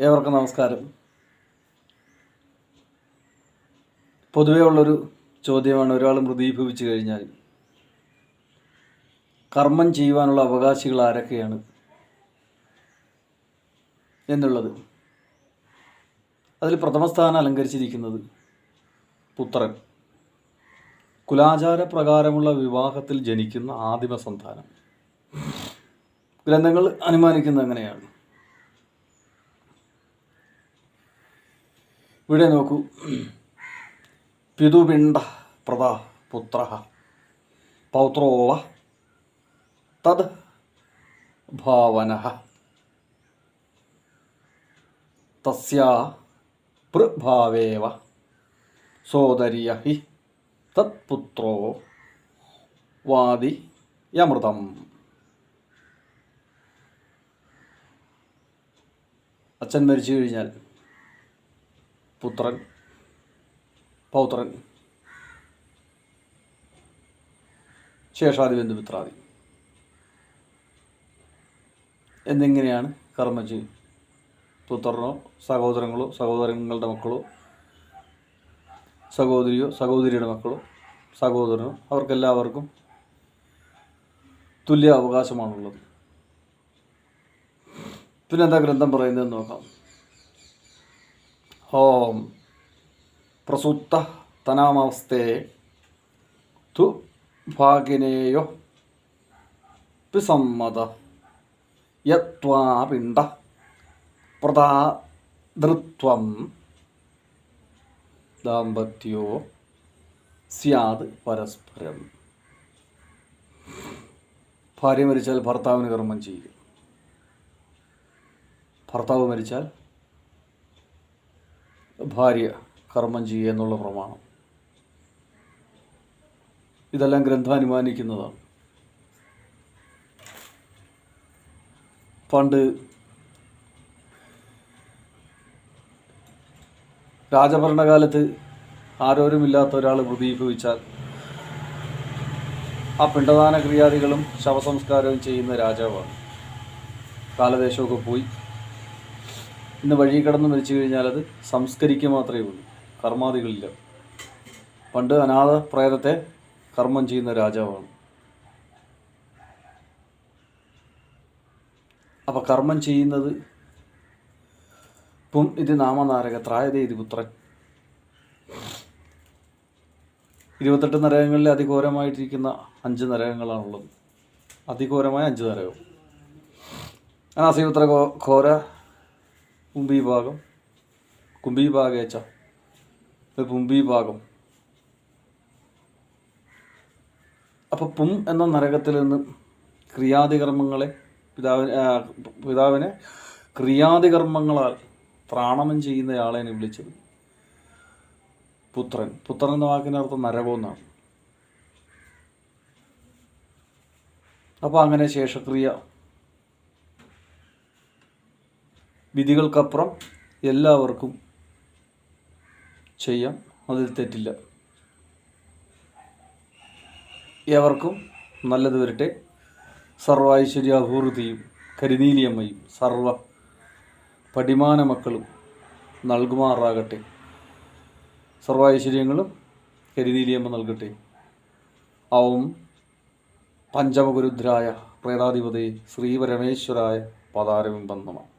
ഏവർക്കും നമസ്കാരം. പൊതുവേ ഉള്ളൊരു ചോദ്യമാണ് ഒരാൾ മൃതീഭവിച്ചു കഴിഞ്ഞാൽ. കർമ്മം ചെയ്യുവാനുള്ള അവകാശികൾ ആരൊക്കെയാണ്? എന്നുള്ളത്. അതിൽ പ്രഥമസ്ഥാനം അലങ്കരിച്ചിരിക്കുന്നത് പുത്രൻ. കുലാചാര പ്രകാരമുള്ള വിവാഹത്തിൽ ജനിക്കുന്ന ആദിമ സന്താനം. ഗ്രന്ഥങ്ങൾ അനുമാനിക്കുന്നത് അങ്ങനെയാണ്. ഇവിടെ നോക്കൂ. പിതുപിണ്ട പ്രദ പുത്ര പൗത്രോവ തത് ഭാവന തസ്യാ പൃഭാവേവ സോദര്യ ഹി തത്പുത്രോ വാദി യമൃതം. അച്ഛൻ മരിച്ചു കഴിഞ്ഞാൽ പുത്രൻ പൗത്രൻ ശേഷാദി ബന്ധുമിത്രാദി എന്നിങ്ങനെയാണ് കർമ്മം ചെയ്യും പുത്രനോ സഹോദരങ്ങളോ സഹോദരങ്ങളുടെ മക്കളോ സഹോദരിയോ സഹോദരിയുടെ മക്കളോ സഹോദരനോ അവർക്കെല്ലാവർക്കും തുല്യ അവകാശമാണുള്ളത് പിന്നെ എന്താ ഗ്രന്ഥം പറയുന്നതെന്ന് നോക്കാം. ഓം പ്രസുത്ത തനാമവസ്ഥേ തു ഭാഗിനേയോ പിസമ്മത യത്വാപിണ്ട പ്രതാതൃത്വം ദാമ്പത്യോ സ്യാത് പരസ്പരം. ഭാര്യ മരിച്ചാൽ ഭർത്താവിന് കർമ്മം ചെയ്യും. ഭർത്താവ് മരിച്ചാൽ ഭാര്യ കർമ്മം ചെയ്യുക എന്നുള്ള പ്രമാണം. ഇതെല്ലാം ഗ്രന്ഥം അനുമാനിക്കുന്നതാണ്. പണ്ട് രാജഭരണകാലത്ത് ആരോരുമില്ലാത്ത ഒരാൾ പ്രദീപിച്ചാൽ ആ പിണ്ടദാന ക്രിയാദികളും ശവസംസ്കാരവും ചെയ്യുന്ന രാജാവാണ്. കാലദേശമൊക്കെ പോയി. ഇന്ന് വഴി കടന്ന് മരിച്ചു കഴിഞ്ഞാൽ അത് സംസ്കരിക്കുക മാത്രമേ ഉള്ളൂ. കർമാദികളില്ല. പണ്ട് അനാഥ പ്രേതത്തെ കർമ്മം ചെയ്യുന്ന രാജാവാണ്. അപ്പം കർമ്മം ചെയ്യുന്നത് പും ഇത് നാമനാരക ത്രായതേ ഇത് പുത്രൻ. ഇരുപത്തെട്ട് നരകങ്ങളിൽ അതിഘോരമായിട്ടിരിക്കുന്ന അഞ്ച് നരകങ്ങളാണുള്ളത്. അതിഘോരമായ അഞ്ച് നരകം. അനാസയുത്ര ഘോര കുംഭീഭാഗം. കുംഭീഭാഗേച്ച പുംഭീഭാഗം. അപ്പോൾ പും എന്ന നരകത്തിൽ നിന്ന് ക്രിയാതികർമ്മങ്ങളെ പിതാവിനെ പിതാവിനെ ക്രിയാതികർമ്മങ്ങളാൽ ത്രാണനം ചെയ്യുന്നയാളെ വിളിച്ചത് പുത്രൻ. പുത്രൻ എന്ന വാക്കിനർത്ഥം അർത്ഥം നരകം എന്നാണ്. അപ്പോൾ അങ്ങനെ ശേഷക്രിയ വിധികൾക്കപ്പുറം എല്ലാവർക്കും ചെയ്യാം. അതിൽ തെറ്റില്ല. ഏവർക്കും നല്ലത് വരട്ടെ. സർവ കരിനീലിയമ്മയും സർവ പടിമാന മക്കളും നൽകുമാറാകട്ടെ. സർവ ഐശ്വര്യങ്ങളും കരിനീലിയമ്മ നൽകട്ടെ. ഓം പഞ്ചമഗുരുദ്രായ പ്രേതാധിപതി ശ്രീപരമേശ്വരായ പതാരവിംബം നമ.